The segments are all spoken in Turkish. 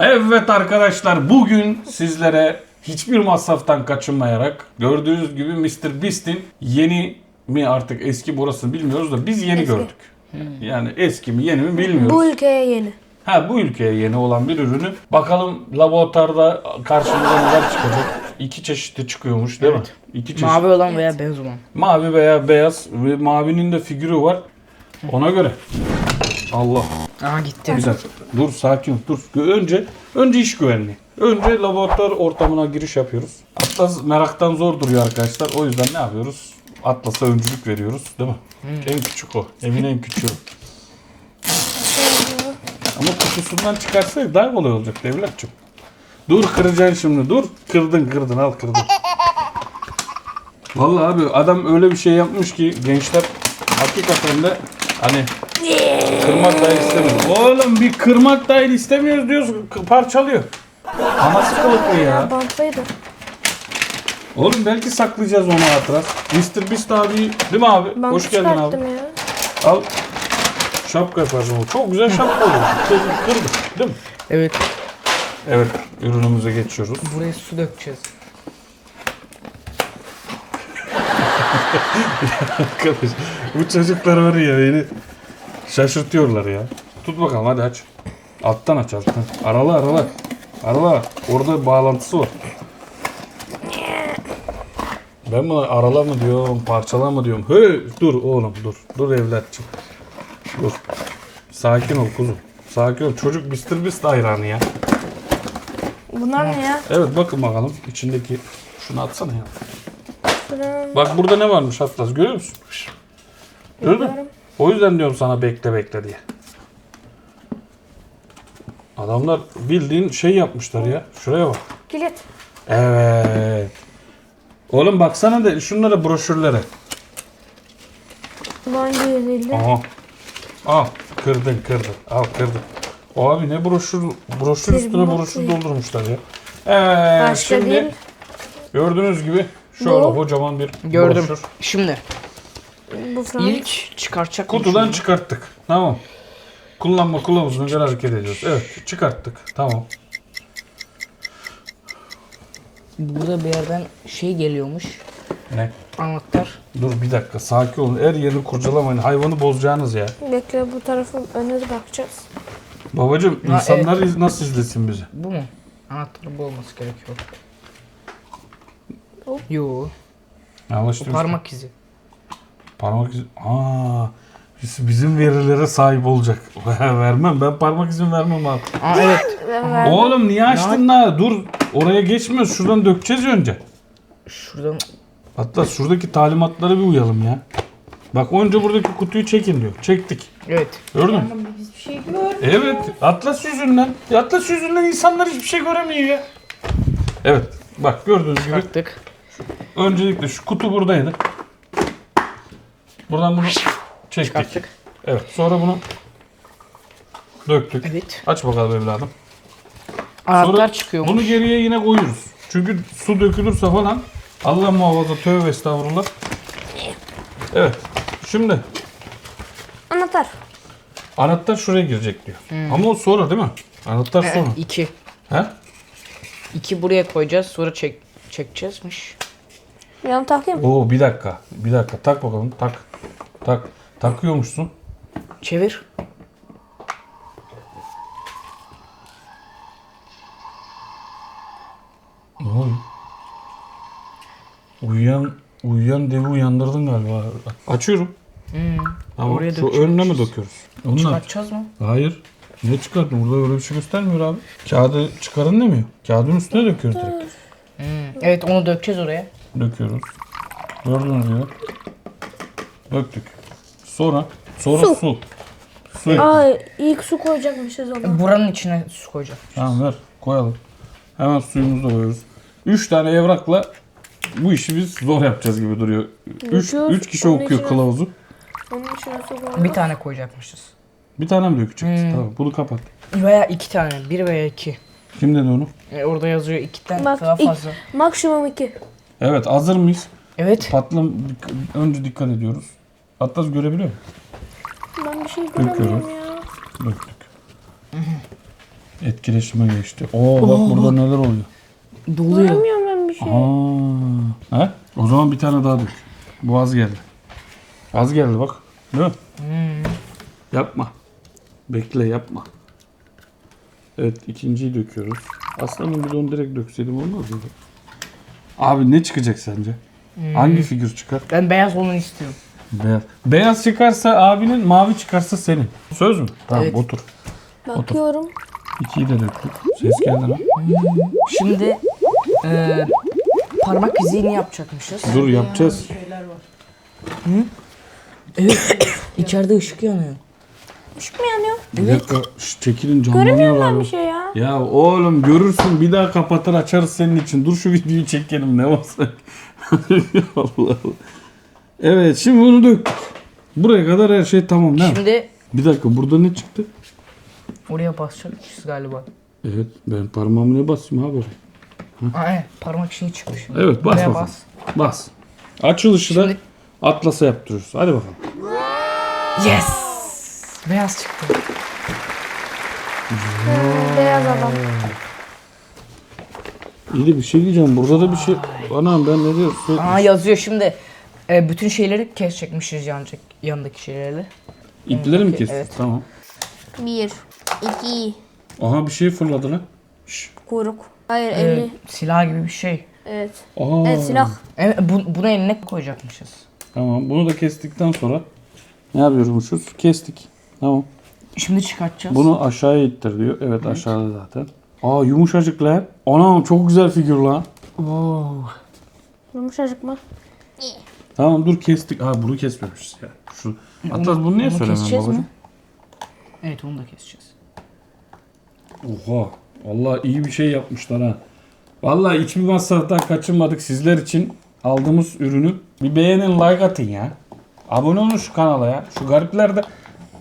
Evet arkadaşlar bugün sizlere hiçbir masraftan kaçınmayarak gördüğünüz gibi Mr. Beast'in yeni mi artık eski burası bilmiyoruz da biz yeni Eski. gördük. Yani eski mi yeni mi bilmiyoruz. Bu ülkeye yeni. Ha bu ülkeye yeni olan bir ürünü. Bakalım laboratuvarda karşımıza neler çıkacak. İki çeşitli çıkıyormuş değil mi? İki çeşit. Mavi olan veya beyaz olan. Mavi veya beyaz ve mavinin de figürü var. Ona göre. Allah. Aha gitti. Güzel. Dur sakin dur. Önce önce iş güvenliği. Önce laboratuvar ortamına giriş yapıyoruz. Atlas meraktan zor duruyor arkadaşlar. O yüzden ne yapıyoruz? Atlas'a öncülük veriyoruz, değil mi? En küçük o. Evin en küçüğü. Ama kutusundan çıkarsak daha kolay olacak devletçim. Dur kıracaksın şimdi. Dur. Kırdın kırdın al kırdın. Vallahi abi adam öyle bir şey yapmış ki gençler hakikaten de hani kırmak dahil istemiyoruz. Oğlum bir kırmak dahil istemiyoruz diyoruz k- parçalıyor. Anası kılıklı ya. Bantlıydı. Oğlum belki saklayacağız onu hatıra. Mr. Beast abi değil mi abi? Ben Hoş geldin abi. ya. Al. Şapka yaparsın o. Çok güzel şapka olur. Kırdı, kırdı. Değil mi? Evet. Evet. Ürünümüze geçiyoruz. Buraya su dökeceğiz. Arkadaş bu çocuklar var ya beni şaşırtıyorlar ya. Tut bakalım hadi aç. Alttan aç alttan. Arala arala. Arala. Orada bağlantısı var. Ben buna arala mı diyorum, parçala mı diyorum. Hey, dur oğlum dur. Dur evlatçım. Dur. Sakin ol kuzum. Sakin ol. Çocuk Mr. Beast hayranı ya. Bunlar ne ya? Evet bakın bakalım içindeki şunu atsana ya. Bak burada ne varmış Atlas görüyor musun? Gördün mü? O yüzden diyorum sana bekle bekle diye. Adamlar bildiğin şey yapmışlar ya. Şuraya bak. Kilit. Evet. Oğlum baksana da şunlara broşürlere. Bu hangi yüzeydi? Aha. Al kırdın kırdın. Al kırdın. O abi ne broşür broşür Bir üstüne broşür doldurmuşlar ya. Evet Başka şimdi değil. gördüğünüz gibi şöyle Bu. kocaman bir Gördüm. broşür. Şimdi Bu Fransız. ilk çıkartacak Kutudan çıkarttık. Tamam. Kullanma kılavuzuna göre hareket ediyoruz. Evet çıkarttık. Tamam. Burada bir yerden şey geliyormuş. Ne? Anahtar. Dur bir dakika sakin olun. Her yerini kurcalamayın. Hayvanı bozacağınız ya. Bekle bu tarafa öne bakacağız. Babacım Ha, insanlar iz- nasıl izlesin bizi? Bu mu? Anahtarı bu olması gerekiyor. Hop. Yo. Bu parmak izi. Parmak izi. Aa, biz- bizim verilere sahip olacak. vermem. Ben parmak izin vermem abi. Aa evet. Oğlum niye açtın daha? Dur. Oraya geçmiyoruz. Şuradan dökeceğiz önce. Şuradan Hatta şuradaki talimatlara bir uyalım ya. Bak önce buradaki kutuyu çekin diyor. Çektik. evet. Gördün mü? Evet. Atlas yüzünden. Atlas yüzünden insanlar hiçbir şey göremiyor ya. Evet. Bak gördüğünüz gibi. Çıkarttık. Öncelikle şu kutu buradaydı. Buradan bunu çektik. Çıkarttık. Evet. Sonra bunu döktük. Evet. Aç bakalım evladım. Anahtar Sonra çıkıyormuş. bunu geriye yine koyuyoruz. Çünkü su dökülürse falan Allah muhafaza tövbe estağfurullah. Evet. Şimdi Anahtar. anahtar şuraya girecek diyor. Ama o sonra değil mi? Anahtar Evet, sonra. iki. He? İki buraya koyacağız. Sonra çek çekeceğizmiş. Yan takayım. Oo bir dakika. Bir dakika. Tak bakalım. Tak. Tak. Takıyormuşsun. Çevir. Ne oluyor? Uyuyan uyuyan devi uyandırdın galiba. Açıyorum. Hmm. Ama Oraya şu dökecekmişiz. önüne mi döküyoruz? Onlar. Çıkartacağız mı? Hayır. Ne çıkarttın? Burada öyle bir şey göstermiyor abi. Kağıdı çıkarın demiyor. Kağıdın üstüne döküyoruz direkt. Hmm. Evet onu dökeceğiz oraya. Döküyoruz. Gördüğünüz gibi. Döktük. Sonra sonra su. Su. Su. Aa ilk su koyacakmışız ona. Buranın içine su koyacağız. Tamam ver. Koyalım. Hemen suyumuzu da koyuyoruz. 3 tane evrakla bu işi biz zor yapacağız gibi duruyor. 3 Yapıyoruz. 3 kişi Onun okuyor içine- kılavuzu. Onun içine su koyalım. Bir tane koyacakmışız. Bir tane mi dökeceğiz? Hmm. Tamam bunu kapat. Veya iki tane. Bir veya iki. Kim dedi onu? E, orada yazıyor iki tane Bak, daha ilk- fazla. Maksimum iki. Evet hazır mıyız? Evet. Patlam önce dikkat ediyoruz. Atlas görebiliyor musun? Ben bir şey Döküyoruz. göremiyorum ya. Döktük. Etkileşime geçti. Oo bak burada neler oluyor. Doluyor. Göremiyorum ben bir şey. Aa. Ha? O zaman bir tane daha dök. Bu az geldi. Az geldi bak. Değil mi? Yapma. Bekle yapma. Evet ikinciyi döküyoruz. Aslında bidonu direkt dökseydim olmaz mı? Abi ne çıkacak sence? Hangi figür çıkar? Ben beyaz olanı istiyorum. Beyaz. Beyaz çıkarsa abinin, mavi çıkarsa senin. Söz mü? Tamam Evet. otur. Bakıyorum. İkiyi de döktük. Ses geldi lan. Şimdi eee parmak izini yapacakmışız. Dur yapacağız. Evet. İçeride ışık yanıyor. Işık mı yanıyor? Bir dakika şş, çekilin Göremiyorum canlanıyorlar. ben bir şey ya. Ya oğlum görürsün bir daha kapatır açarız senin için. Dur şu videoyu çekelim ne varsa. Allah Allah. Evet şimdi bunu döktük. Buraya kadar her şey tamam değil mi? Şimdi Bir dakika burada ne çıktı? oraya basacakmışız galiba. Evet ben parmağımı ne basayım abi oraya? Aynen parmak şeyi çıkmış. Evet bas Oraya bakalım. bas. Bas. Açılışı da Şimdi- Atlas'a yaptırıyoruz. Hadi bakalım. Yes! Beyaz çıktı. Hmm, beyaz adam. İyi de bir şey diyeceğim. Burada da bir şey... Anam ben ne diyorum? Sürekli- Aa yazıyor şimdi. E, bütün şeyleri kesecekmişiz yanacak yanındaki şeylerle. İpleri mi kesiyoruz? Evet. Tamam. Bir, iki, Aha bir şey fırladı lan. Şş. kuyruk. Hayır E, elli. silah gibi bir şey. Evet. Aa. Evet silah. E, bu, bunu eline koyacakmışız. Tamam. Bunu da kestikten sonra ne yapıyormuşuz? Kestik. Tamam. Şimdi çıkartacağız. Bunu aşağıya ittir diyor. Evet aşağıda zaten. Aa yumuşacık lan. Anam çok güzel figür lan. Wow. Yumuşacık mı? Tamam dur kestik. Aa bunu kesmemişiz ya. Şu Atlas bunu niye keseceğiz babacığım? mi? Evet onu da keseceğiz. Oha. Allah iyi bir şey yapmışlar ha. Vallahi hiçbir masraftan kaçınmadık sizler için aldığımız ürünü. Bir beğenin like atın ya. Abone olun şu kanala ya. Şu garipler de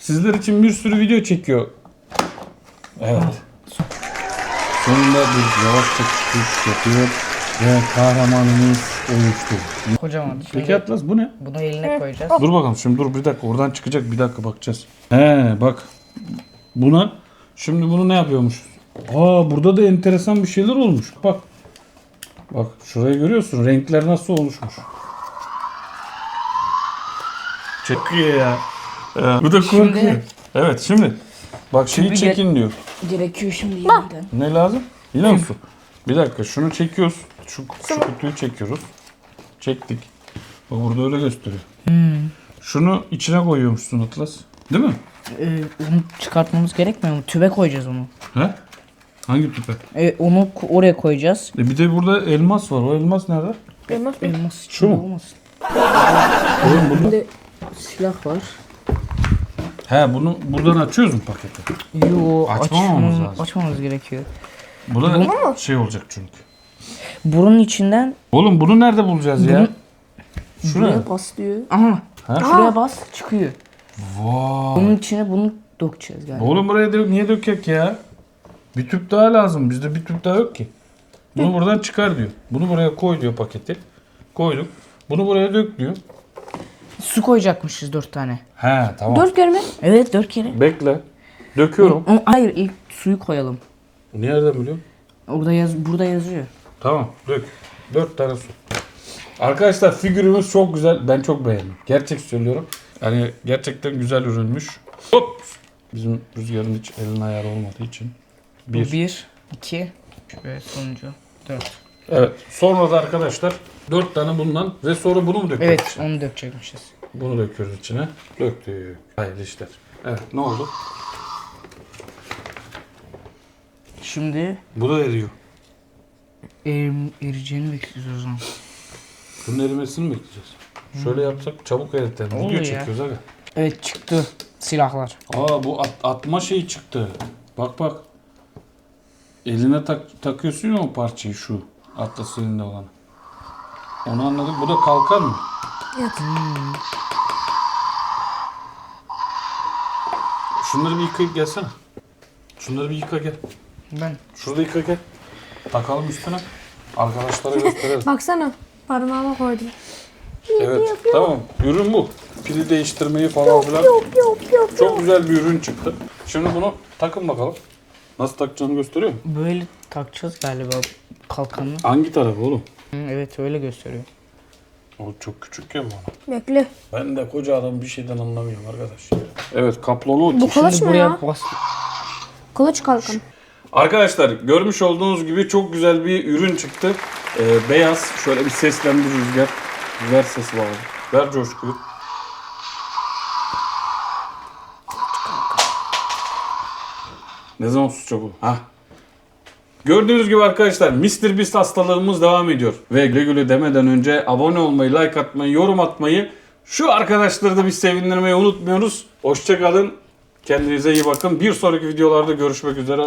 sizler için bir sürü video çekiyor. Evet. Sonunda bir yavaşça çıkış yapıyor ve kahramanımız oluştu. Kocaman. Şimdi Peki Atlas bu ne? bunu eline koyacağız. Dur bakalım şimdi dur bir dakika oradan çıkacak bir dakika bakacağız. He bak buna şimdi bunu ne yapıyormuş? Aa burada da enteresan bir şeyler olmuş. Bak. Bak şurayı görüyorsun renkler nasıl oluşmuş. Çekiyor ya. Ee, bu da korkuyor. Şimdi- Evet şimdi. Bak şeyi Şimdi çekin diyor. Gerekiyor şimdi yeniden. Ne lazım? Biliyor musun? Bir dakika şunu çekiyoruz. Şu, şu kutuyu çekiyoruz. Çektik. Bak burada öyle gösteriyor. Şunu içine koyuyormuşsun Atlas. Değil mi? Ee, onu çıkartmamız gerekmiyor mu? Tübe koyacağız onu. He? Hangi tüpe? E, onu ko- oraya koyacağız. E bir de burada elmas var. O elmas nerede? Elmas mı? Elmas Şu mu? olmasın. Oğlum bunu... Şimdi silah var. He bunu buradan açıyoruz mu paketi? Yo Açmamamız açmam- lazım. Açmamız gerekiyor. Bu da şey olacak çünkü. Burun içinden Oğlum bunu nerede bulacağız ya? Şu ne? buraya bas diyor. Aha. Ha? Şuraya bas çıkıyor. Vay. Bunun içine bunu dökeceğiz galiba. Oğlum buraya dök, niye dökek ya? Bir tüp daha lazım. Bizde bir tüp daha yok ki. Bunu buradan çıkar diyor. Bunu buraya koy diyor paketi. Koyduk. Bunu buraya dök diyor. Su koyacakmışız dört tane. He tamam. Dört kere mi? Evet dört kere. Bekle. Döküyorum. Ama hayır ilk suyu koyalım. Nereden biliyorum? Orada yaz burada yazıyor. Tamam dök. Dört tane su. Arkadaşlar figürümüz çok güzel. Ben çok beğendim. Gerçek söylüyorum. Yani gerçekten güzel ürünmüş. Hop. Bizim rüzgarın hiç elin ayarı olmadığı için. Bir. Bir. Bir, iki ve sonuncu dört. Evet. Sonra da arkadaşlar dört tane bundan ve sonra bunu mu döküyoruz? Evet onu dökecekmişiz. Bunu döküyoruz içine. Döktük. Hayırlı işler. Evet ne oldu? Şimdi Bu da eriyor. erim, eriyeceğini bekliyoruz o zaman. Bunun erimesini mi bekleyeceğiz? Şöyle yapsak çabuk eritelim. Video Oluyor ya. çekiyoruz aga. Evet çıktı silahlar. Aa bu at- atma şeyi çıktı. Bak bak. Eline tak takıyorsun ya o parçayı şu. Atlas elinde olan. Onu anladık. Bu da kalkan mı? Evet. Şunları bir yıkayıp gelsene. Şunları bir yıka gel. Ben Şurada yıka gel. Takalım üstüne. Arkadaşlara gösterelim. Baksana. Parmağıma koydum. evet. Tamam. Ürün bu. Pili değiştirmeyi falan filan. Yok yok yok. Çok güzel bir ürün çıktı. Şimdi bunu takın bakalım. Nasıl takacağını gösteriyor mu? Böyle takacağız galiba kalkanını. Hangi tarafı oğlum? Hı, evet öyle gösteriyor. O çok küçük ya bana. Bekle. Ben de koca adam bir şeyden anlamıyorum arkadaş. Evet kaplonu Bu kılıç mı buraya ya? bas. Kılıç kalkan. Arkadaşlar görmüş olduğunuz gibi çok güzel bir ürün çıktı. Ee, beyaz. Şöyle bir seslendir rüzgar. Ver sesi var. Ver coşkuyu. Ne zaman susacak bu? Ha. Gördüğünüz gibi arkadaşlar Mr. Beast hastalığımız devam ediyor. Ve güle güle demeden önce abone olmayı, like atmayı, yorum atmayı, şu arkadaşları da bir sevindirmeyi unutmuyoruz. Hoşçakalın. Kendinize iyi bakın. Bir sonraki videolarda görüşmek üzere.